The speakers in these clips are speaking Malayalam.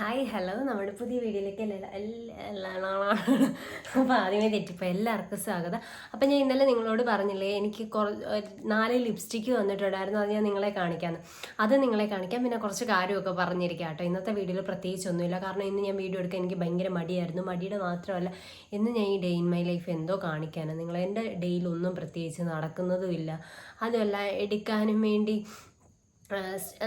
ഹായ് ഹലോ നമ്മുടെ പുതിയ വീഡിയോയിലേക്ക് അപ്പോൾ ആദ്യമേ തെറ്റിപ്പോൾ എല്ലാവർക്കും സ്വാഗതം. അപ്പം ഞാൻ ഇന്നലെ നിങ്ങളോട് പറഞ്ഞില്ലേ എനിക്ക് കുറ നാല് ലിപ്സ്റ്റിക്ക് വന്നിട്ടുണ്ടായിരുന്നു. അത് ഞാൻ നിങ്ങളെ കാണിക്കാമെന്ന് അത് നിങ്ങളെ കാണിക്കാം പിന്നെ കുറച്ച് കാര്യമൊക്കെ പറഞ്ഞിരിക്കാം കേട്ടോ. ഇന്നത്തെ വീഡിയോയിൽ പ്രത്യേകിച്ചൊന്നുമില്ല. കാരണം ഇന്ന് ഞാൻ വീഡിയോ എടുക്കാൻ എനിക്ക് ഭയങ്കര മടിയായിരുന്നു. മടിയുടെ മാത്രമല്ല ഇന്ന് ഞാൻ ഈ ഡേ ഇൻ മൈ ലൈഫ് എന്തോ കാണിക്കാനാണ്. നിങ്ങൾ എന്റെ ഡേയിലൊന്നും പ്രത്യേകിച്ച് നടക്കുന്നതുമില്ല. അതുമല്ല എടുക്കാനും വേണ്ടി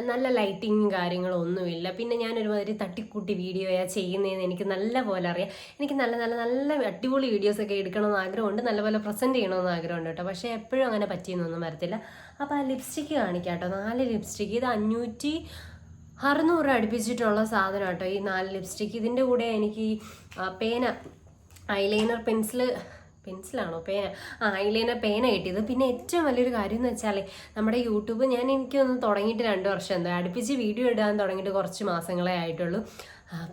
നല്ല ലൈറ്റിങ്ങും കാര്യങ്ങളും ഒന്നുമില്ല പിന്നെ ഞാൻ ഒരുമാതിരി തട്ടിക്കൂട്ടി വീഡിയോയാണ് ചെയ്യുന്നതെന്ന് എനിക്ക് നല്ല പോലെ അറിയാം. എനിക്ക് നല്ല നല്ല നല്ല അടിപൊളി വീഡിയോസൊക്കെ എടുക്കണമെന്ന് ആഗ്രഹമുണ്ട്. നല്ലപോലെ പ്രസന്റ് ചെയ്യണമെന്ന് ആഗ്രഹമുണ്ട് കേട്ടോ. പക്ഷേ എപ്പോഴും അങ്ങനെ പറ്റിയെന്നൊന്നും വരത്തില്ല. അപ്പോൾ ആ ലിപ്സ്റ്റിക്ക് കാണിക്കാം കേട്ടോ നാല് ലിപ്സ്റ്റിക്ക് ഇത് അഞ്ഞൂറ്റി അറുന്നൂറ് അടുപ്പിച്ചിട്ടുള്ള സാധനം കേട്ടോ ഈ നാല് ലിപ്സ്റ്റിക്ക് ഇതിന്റെ കൂടെ എനിക്ക് പേന ഐലൈനർ പെൻസിൽ പെൻസിലാണോ പേന? ആ ഐലൈനർ പേന കിട്ടിയത്. പിന്നെ ഏറ്റവും വലിയൊരു കാര്യം എന്ന് വെച്ചാൽ നമ്മുടെ യൂട്യൂബ് ഞാൻ എനിക്കൊന്ന് തുടങ്ങിയിട്ട് രണ്ട് വർഷം എന്താ അടുപ്പിച്ച് വീഡിയോ ഇടാൻ തുടങ്ങിയിട്ട് കുറച്ച് മാസങ്ങളെ ആയിട്ടുള്ളൂ.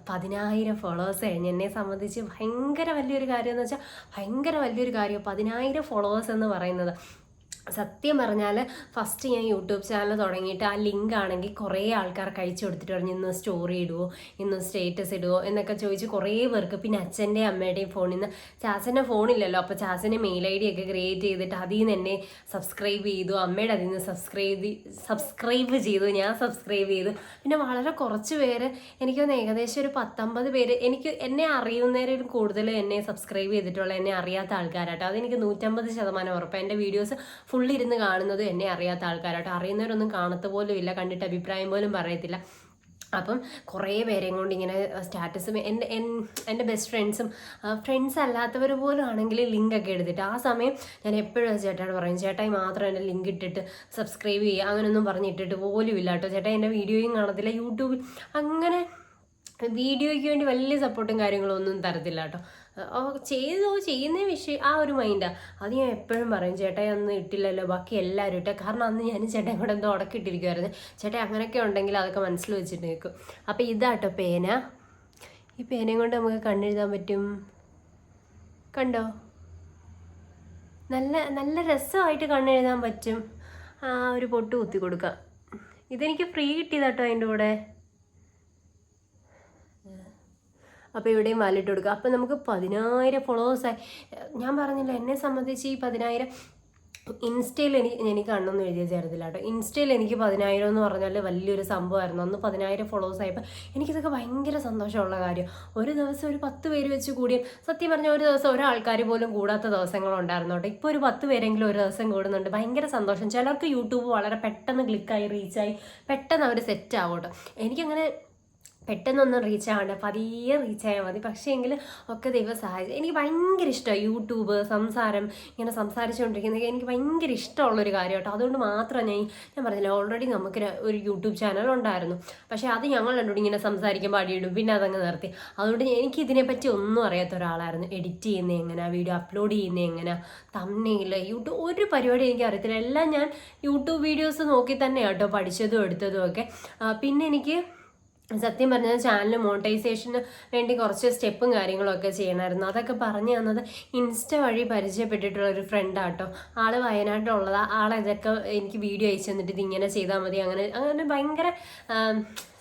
പതിനായിരം ഫോളോവേഴ്സ് കഴിഞ്ഞ് എന്നെ സംബന്ധിച്ച് ഭയങ്കര വലിയൊരു കാര്യം എന്ന് വെച്ചാൽ ഭയങ്കര വലിയൊരു കാര്യം പതിനായിരം ഫോളോവേഴ്സ് എന്ന് പറയുന്നത്. സത്യം പറഞ്ഞാൽ ഫസ്റ്റ് ഞാൻ യൂട്യൂബ് ചാനൽ തുടങ്ങിയിട്ട് ആ ലിങ്ക് ആണെങ്കിൽ കുറേ ആൾക്കാർ കഴിച്ചു കൊടുത്തിട്ട് പറഞ്ഞു ഇന്ന് സ്റ്റോറി ഇടുവോ? ഇന്ന് സ്റ്റേറ്റസ് ഇടുവോ? എന്നൊക്കെ ചോദിച്ച് കുറേ പേർക്ക് പിന്നെ അച്ഛന്റെയും അമ്മയുടെയും ഫോണിൽ നിന്ന് ചാച്ചന്റെ ഫോണില്ലല്ലോ അപ്പോൾ ചാച്ചന്റെ മെയിൽ ഐ ഡി ഒക്കെ ക്രിയേറ്റ് ചെയ്തിട്ട് അതിൽ നിന്ന് എന്നെ സബ്സ്ക്രൈബ് ചെയ്തു അമ്മയുടെ അതിൽ നിന്ന് സബ്സ്ക്രൈബ് സബ്സ്ക്രൈബ് ചെയ്തു ഞാൻ സബ്സ്ക്രൈബ് ചെയ്തു. പിന്നെ വളരെ കുറച്ച് പേര് എനിക്കൊന്ന് ഏകദേശം ഒരു പത്തൊമ്പത് പേര് എനിക്ക് എന്നെ അറിയുന്നവരും കൂടുതൽ എന്നെ സബ്സ്ക്രൈബ് ചെയ്തിട്ടുള്ള എന്നെ അറിയാത്ത ആൾക്കാരാട്ടോ. അതെനിക്ക് നൂറ്റമ്പത് ശതമാനം ഉറപ്പാണ് എന്റെ വീഡിയോസ് ഫുള്ള് ഇരുന്ന് കാണുന്നത് എന്നെ അറിയാത്ത ആൾക്കാരാട്ടോ. അറിയുന്നവരൊന്നും കാണത്ത പോലും ഇല്ല കണ്ടിട്ട് അഭിപ്രായം പോലും പറയത്തില്ല. അപ്പം കുറേ പേരെയും കൊണ്ട് ഇങ്ങനെ സ്റ്റാറ്റസും എന്റെ എൻ- എന്റെ ബെസ്റ്റ് ഫ്രണ്ട്സും ഫ്രണ്ട്സ് അല്ലാത്തവർ പോലും ആണെങ്കിൽ ലിങ്ക് ഒക്കെ എടുത്തിട്ട് ആ സമയം ഞാൻ എപ്പോഴും ചേട്ടായോട് പറയും ചേട്ടായി മാത്രം എന്റെ ലിങ്ക് ഇട്ടിട്ട് സബ്സ്ക്രൈബ് ചെയ്യുക. അങ്ങനെയൊന്നും പറഞ്ഞിട്ടിട്ട് പോലും ഇല്ല കേട്ടോ. ചേട്ടാ എന്റെ വീഡിയോയും കാണത്തില്ല യൂട്യൂബിൽ അങ്ങനെ വീഡിയോയ്ക്ക് വേണ്ടി വലിയ സപ്പോർട്ടും കാര്യങ്ങളൊന്നും തരത്തില്ല കേട്ടോ. ചെയ്തോ ചെയ്യുന്ന വിഷയം ആ ഒരു മൈൻഡാണ് അത് ഞാൻ എപ്പോഴും പറയും ചേട്ടായി അന്ന് ഇട്ടില്ലല്ലോ ബാക്കി എല്ലാവരും ഇട്ടെ. കാരണം അന്ന് ഞാൻ ചേട്ടൻ കൂടെ എന്തോ ഉടക്കിട്ടിരിക്കുമായിരുന്നു ചേട്ടായി അങ്ങനെയൊക്കെ ഉണ്ടെങ്കിൽ അതൊക്കെ മനസ്സിൽ വെച്ചിട്ട് നിൽക്കും. അപ്പോൾ ഇതാട്ടോ പേന. ഈ പേനയും കൊണ്ട് നമുക്ക് കണ്ണെഴുതാൻ പറ്റും. കണ്ടോ? നല്ല നല്ല രസമായിട്ട് കണ്ണെഴുതാൻ പറ്റും. ആ ഒരു പൊട്ട് കുത്തി കൊടുക്കാം. ഇതെനിക്ക് ഫ്രീ കിട്ടിയതാട്ടോ അതിന്റെ കൂടെ. അപ്പോൾ ഇവിടെയും വാലിട്ട് കൊടുക്കുക. അപ്പോൾ നമുക്ക് പതിനായിരം ഫോളോവേഴ്സായി ഞാൻ പറഞ്ഞില്ല എന്നെ സംബന്ധിച്ച് ഈ പതിനായിരം ഇൻസ്റ്റയിൽ എനിക്ക് എനിക്ക് കണ്ണൊന്നും എഴുതിയ ചേർത്തില്ല കേട്ടോ. ഇൻസ്റ്റയിൽ എനിക്ക് പതിനായിരം എന്ന് പറഞ്ഞാൽ വലിയൊരു സംഭവമായിരുന്നു. അന്ന് പതിനായിരം ഫോളോവേഴ്സ് ആയപ്പോൾ എനിക്കിതൊക്കെ ഭയങ്കര സന്തോഷമുള്ള കാര്യം. ഒരു ദിവസം ഒരു പത്ത് പേര് വെച്ച് കൂടിയ സത്യം പറഞ്ഞാൽ ഒരു ദിവസം ഒരാൾക്കാർ പോലും കൂടാത്ത ദിവസങ്ങളുണ്ടായിരുന്നു കേട്ടോ. ഇപ്പോൾ ഒരു പത്ത് പേരെങ്കിലും ഒരു ദിവസം കൂടുന്നുണ്ട്. ഭയങ്കര സന്തോഷം. ചിലർക്ക് യൂട്യൂബ് വളരെ പെട്ടെന്ന് ക്ലിക്കായി റീച്ചായി പെട്ടെന്ന് അവർ സെറ്റ് ആവും കേട്ടോ. എനിക്കങ്ങനെ പെട്ടെന്നൊന്നും റീച്ച് ആവണ്ട. പതിയെ റീച്ച് ആയാൽ മതി. പക്ഷേ എങ്കിൽ ഒക്കെ ദൈവം സഹായിച്ചു. എനിക്ക് ഭയങ്കര ഇഷ്ടമാണ് യൂട്യൂബ് സംസാരം ഇങ്ങനെ സംസാരിച്ചുകൊണ്ടിരിക്കുന്നത് എനിക്ക് ഭയങ്കര ഇഷ്ടമുള്ളൊരു കാര്യം കേട്ടോ അതുകൊണ്ട് മാത്രം ഞാൻ ഞാൻ പറഞ്ഞില്ല ഓൾറെഡി നമുക്ക് ഒരു യൂട്യൂബ് ചാനൽ ഉണ്ടായിരുന്നു. പക്ഷേ അത് ഞങ്ങൾ രണ്ടുകൂടി ഇങ്ങനെ സംസാരിക്കുമ്പോൾ അടിയിടും. പിന്നെ അതങ്ങ് നിർത്തി. അതുകൊണ്ട് എനിക്ക് ഇതിനെപ്പറ്റി ഒന്നും അറിയാത്ത ഒരാളായിരുന്നു. എഡിറ്റ് ചെയ്യുന്നത് എങ്ങനെ? വീഡിയോ അപ്ലോഡ് ചെയ്യുന്നത് എങ്ങനെ? തമ്മിൽ യൂട്യൂബ് ഒരു പരിപാടി എനിക്ക് അറിയത്തില്ല. എല്ലാം ഞാൻ യൂട്യൂബ് വീഡിയോസ് നോക്കി തന്നെയാണ് കേട്ടോ പഠിച്ചതും എടുത്തതും ഒക്കെ. പിന്നെ എനിക്ക് സത്യം പറഞ്ഞാൽ ചാനൽ മോണിറ്റൈസേഷന് വേണ്ടി കുറച്ച് സ്റ്റെപ്പും കാര്യങ്ങളൊക്കെ ചെയ്യണമായിരുന്നു അതൊക്കെ പറഞ്ഞു തന്നത് ഇൻസ്റ്റ വഴി പരിചയപ്പെട്ടിട്ടുള്ള ഒരു ഫ്രണ്ടാട്ടോ ആൾ വയനാട്ടിലുള്ളതാണ് ആളെ ഇതൊക്കെ എനിക്ക് വീഡിയോ അയച്ചു തന്നിട്ട് ഇതിങ്ങനെ ചെയ്താൽ മതി. അങ്ങനെ അങ്ങനെ ഭയങ്കര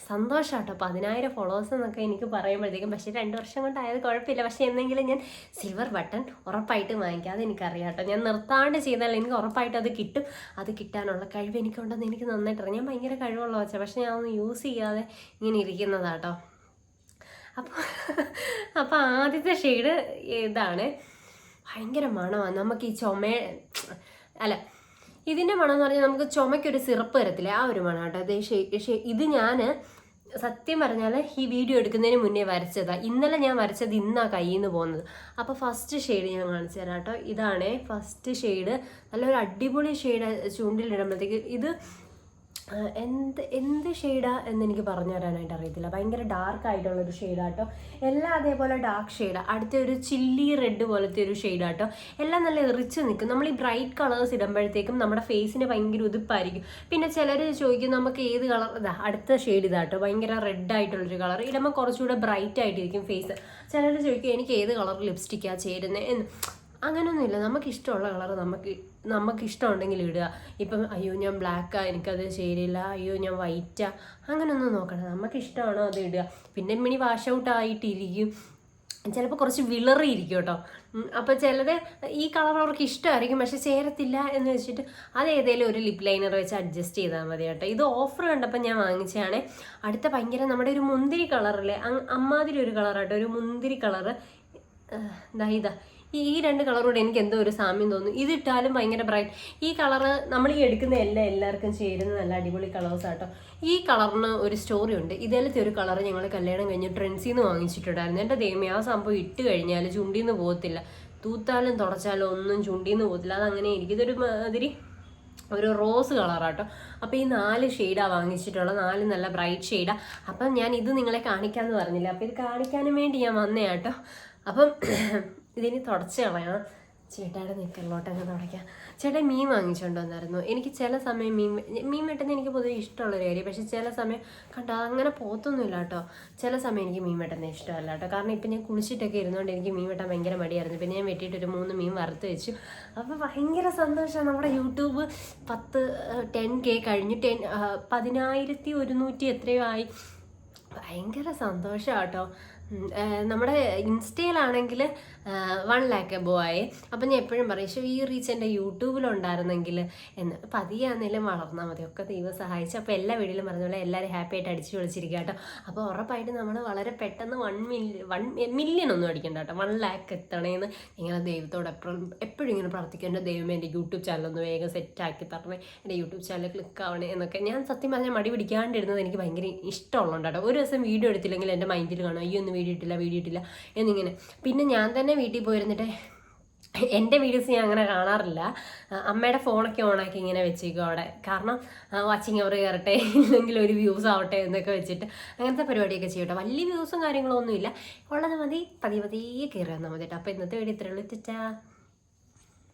സന്തോഷം കേട്ടോ പതിനായിരം ഫോളോവേഴ്സ് എന്നൊക്കെ എനിക്ക് പറയുമ്പോഴത്തേക്കും പക്ഷേ രണ്ട് വർഷം കൊണ്ടായത് കുഴപ്പമില്ല. പക്ഷേ എന്തെങ്കിലും ഞാൻ സിൽവർ ബട്ടൺ ഉറപ്പായിട്ട് വാങ്ങിക്കാം. അത് എനിക്കറിയാം കേട്ടോ ഞാൻ നിർത്താണ്ട് ചെയ്താൽ എനിക്ക് ഉറപ്പായിട്ട് അത് കിട്ടും. അത് കിട്ടാനുള്ള കഴിവ് എനിക്കുണ്ടെന്ന് എനിക്ക് നന്നായിട്ടറിയാം ഞാൻ ഭയങ്കര കഴിവുള്ള വെച്ചാൽ പക്ഷേ ഞാൻ ഒന്ന് യൂസ് ചെയ്യാതെ ഇങ്ങനെ ഇരിക്കുന്നതാട്ടോ. അപ്പോൾ അപ്പോൾ ആദ്യത്തെ ഷെയ്ഡ് ഇതാണ്. ഭയങ്കര മണമാണ്. നമുക്ക് ഈ ചുമ അല്ല ഇതിന്റെ മണം എന്ന് പറഞ്ഞാൽ നമുക്ക് ചുമയ്ക്കൊരു സിറപ്പ് വരത്തില്ല? ആ ഒരു മണം കേട്ടോ അതേ ഇത് ഞാൻ സത്യം പറഞ്ഞാൽ ഈ വീഡിയോ എടുക്കുന്നതിന് മുന്നേ വരച്ചതാണ് ഇന്നലെ ഞാൻ വരച്ചത് ഇന്നാ കയ്യിൽ നിന്ന് പോകുന്നത് അപ്പോൾ ഫസ്റ്റ് ഷെയ്ഡ് ഞാൻ കാണിച്ചു തരാം കേട്ടോ. ഇതാണ് ഫസ്റ്റ് ഷെയ്ഡ് നല്ലൊരു അടിപൊളി ഷെയ്ഡ് ചൂണ്ടിലിടുമ്പോഴത്തേക്ക്. ഇത് എന്ത് എന്ത് എന്ന് എനിക്ക് പറഞ്ഞു തരാനായിട്ട് അറിയത്തില്ല. ഭയങ്കര ഡാർക്ക് ആയിട്ടുള്ള ആയിട്ടുള്ളൊരു ഷെയ്ഡാട്ടോ എല്ലാം അതേപോലെ ഡാർക്ക് ഷെയ്ഡാ അടുത്ത ഒരു ചില്ലി റെഡ് പോലത്തെ ഒരു ഷെയ്ഡാട്ടോ എല്ലാം നല്ല എറിച്ച് നിൽക്കും. നമ്മൾ ഈ ബ്രൈറ്റ് കളേഴ്സ് ഇടുമ്പോഴത്തേക്കും നമ്മുടെ ഫേസിന് ഭയങ്കര ഉതുപ്പായിരിക്കും. പിന്നെ ചിലർ ചോദിക്കും നമുക്ക് ഏത് കളർ ഇതാ അടുത്ത ഷെയ്ഡ് ഇതാട്ടോ ഭയങ്കര റെഡ് ആയിട്ടുള്ളൊരു കളർ ഇടുമ്പോൾ കുറച്ചുകൂടെ ബ്രൈറ്റ് ആയിട്ടിരിക്കും ഫേസ് ചിലർ ചോദിക്കും എനിക്ക് ഏത് കളർ ലിപ്സ്റ്റിക്കാണ് ചേരുന്നത് എന്ന്. അങ്ങനെയൊന്നുമില്ല നമുക്ക് ഇഷ്ടമുള്ള കളർ നമുക്ക് നമുക്ക് ഇഷ്ടമുണ്ടെങ്കിൽ ഇടുക. ഇപ്പം അയ്യോ ഞാൻ ബ്ലാക്കാ എനിക്കത് ശരിയില്ല. അയ്യോ ഞാൻ വൈറ്റാ അങ്ങനെയൊന്നും നോക്കണം നമുക്ക് ഇഷ്ടമാണോ അത് ഇടുക. പിന്നെ മിനി വാഷ് ഔട്ട് ആയിട്ടിരിക്കും. ചിലപ്പോൾ കുറച്ച് വിളറിയിരിക്കും കേട്ടോ അപ്പോൾ ചിലത് ഈ കളർ അവർക്ക് ഇഷ്ടമായിരിക്കും. പക്ഷെ ചേരത്തില്ല എന്ന് വെച്ചിട്ട് അത് ഏതെങ്കിലും ഒരു ലിപ് ലൈനർ വെച്ച് അഡ്ജസ്റ്റ് ചെയ്താൽ മതി കേട്ടോ. ഇത് ഓഫർ കണ്ടപ്പോൾ ഞാൻ വാങ്ങിച്ചതാണ്. അടുത്ത ഭയങ്കര നമ്മുടെ ഒരു മുന്തിരി കളറിലെ അമ്മാതിരി ഒരു കളറാട്ടോ. ഒരു മുന്തിരി കളറ്. ദാ ഇതാ. ഈ ഈ രണ്ട് കളറോട് എനിക്ക് എന്തോ ഒരു സാമ്യം തോന്നുന്നു. ഇതിട്ടാലും ഭയങ്കര ബ്രൈറ്റ് ഈ കളറ് നമ്മൾ ഈ എടുക്കുന്ന എല്ലാം എല്ലാവർക്കും ചേരുന്ന നല്ല അടിപൊളി കളേഴ്സ് ആട്ടോ. ഈ കളറിന് ഒരു സ്റ്റോറി ഉണ്ട്. ഇതേലത്തെ ഒരു കളർ ഞങ്ങൾ കല്യാണം കഴിഞ്ഞ് ട്രെൻസിൽ നിന്ന് വാങ്ങിച്ചിട്ടുണ്ടായിരുന്നു. എന്റെ ദൈവം ആ സംഭവം ഇട്ട് കഴിഞ്ഞാൽ ചുണ്ടിൽ നിന്ന് പോകത്തില്ല. തൂത്താലും തുടച്ചാലും ഒന്നും ചുണ്ടിൽ നിന്ന് പോകത്തില്ല. അതങ്ങനെ എനിക്കിതൊരു മാതിരി ഒരു റോസ് കളറാട്ടോ അപ്പോൾ ഈ നാല് ഷെയ്ഡാണ് വാങ്ങിച്ചിട്ടുള്ള നാല് നല്ല ബ്രൈറ്റ് ഷെയ്ഡാണ് അപ്പം ഞാൻ ഇത് നിങ്ങളെ കാണിക്കാമെന്ന് പറഞ്ഞില്ല. അപ്പോൾ ഇത് കാണിക്കാനും വേണ്ടി ഞാൻ വന്നേ കേട്ടോ അപ്പം ഇതിന് തുടച്ച് കളയണം ചേട്ടായുടെ നിൽക്കലോട്ട് അങ്ങ് തുടയ്ക്കാം ചേട്ടൻ മീൻ വാങ്ങിച്ചുകൊണ്ട് വന്നായിരുന്നു. എനിക്ക് ചില സമയം മീൻ മീൻ വെട്ടുന്നത് എനിക്ക് പൊതുവെ ഇഷ്ടമുള്ളൊരു കാര്യം പക്ഷേ ചില സമയം കണ്ടോ അങ്ങനെ പോത്തൊന്നുമില്ല കേട്ടോ. ചില സമയം എനിക്ക് മീൻ വെട്ടുന്ന ഇഷ്ടമല്ല കേട്ടോ. കാരണം ഇപ്പം ഞാൻ കുളിച്ചിട്ടൊക്കെ ഇരുന്നുകൊണ്ട് എനിക്ക് മീൻ വെട്ടാൻ ഭയങ്കര മടിയായിരുന്നു. പിന്നെ ഞാൻ വെട്ടിയിട്ട് ഒരു മൂന്ന് മീൻ വറുത്ത് വെച്ചു. അപ്പോൾ ഭയങ്കര സന്തോഷമാണ്. നമ്മുടെ യൂട്യൂബ് പത്ത് ടെൻ കെ കഴിഞ്ഞു ടെൻ പതിനായിരത്തി ഒരുന്നൂറ്റി എത്രയോ ആയി. ഭയങ്കര സന്തോഷം കേട്ടോ. നമ്മുടെ ഇൻസ്റ്റയിലാണെങ്കിൽ വൺ ലാക്ക് എബോ ആയി. അപ്പം ഞാൻ എപ്പോഴും പറയും പക്ഷേ ഈ റീച്ച് എന്റെ യൂട്യൂബിലുണ്ടായിരുന്നെങ്കിൽ എന്ന്. പതിയാന്നേലും വളർന്നാൽ മതി. ഒക്കെ ദൈവം സഹായിച്ചു. അപ്പോൾ എല്ലാ വീഡിയോയിലും പറഞ്ഞ പോലെ എല്ലാവരും ഹാപ്പി ആയിട്ട് അടിച്ചു വിളിച്ചിരിക്കുക കേട്ടോ. അപ്പോൾ ഉറപ്പായിട്ട് നമ്മൾ വളരെ പെട്ടെന്ന് വൺ മില്യൺ വൺ മില്യൺ ഒന്നും അടിക്കണ്ട കേട്ടോ. വൺ ലാക്ക് എത്തണേന്ന് ഇങ്ങനെ ദൈവത്തോട് എപ്പോഴും എപ്പോഴും ഇങ്ങനെ പ്രാർത്ഥിക്കും എന്റെ ദൈവമേ എന്റെ യൂട്യൂബ് ചാനലൊന്ന് വേഗം സെറ്റാക്കി തരണേ. എന്റെ യൂട്യൂബ് ചാനൽ ക്ലിക്ക് ആവണേ എന്നൊക്കെ. ഞാൻ സത്യം പറഞ്ഞാൽ മടി പിടിക്കാണ്ടിരുന്നത് എനിക്ക് ഭയങ്കര ഇഷ്ടമുള്ളതുകൊണ്ട് കേട്ടോ. ഒരു ദിവസം വീഡിയോ എടുത്തില്ലെങ്കിൽ എന്റെ മൈൻഡിൽ കാണും അയ്യോ ഒന്ന് വീഡിയോ ഇട്ടില്ല വീഡിയോ ഇട്ടില്ല എന്നിങ്ങനെ. പിന്നെ ഞാൻ തന്നെ വീട്ടിൽ പോയിരുന്നിട്ട് എന്റെ വീഡിയോസ് ഞാൻ അങ്ങനെ കാണാറില്ല. അമ്മയുടെ ഫോണൊക്കെ ഓണാക്കി ഇങ്ങനെ വെച്ചേക്കും അവിടെ. കാരണം വാച്ചിങ് അവർ കയറട്ടെ ഇല്ലെങ്കിൽ ഒരു വ്യൂസ് ആവട്ടെ എന്നൊക്കെ വെച്ചിട്ട് അങ്ങനത്തെ പരിപാടിയൊക്കെ ചെയ്യട്ടെ. വലിയ വ്യൂസും കാര്യങ്ങളൊന്നും ഇല്ല ഉള്ളത് മതി പതിയെ പതിയെ കയറി വന്നാൽ മതി കേട്ടോ അപ്പോൾ ഇന്നത്തെ വീഡിയോ ഇത്രയുള്ളൂ തെറ്റാ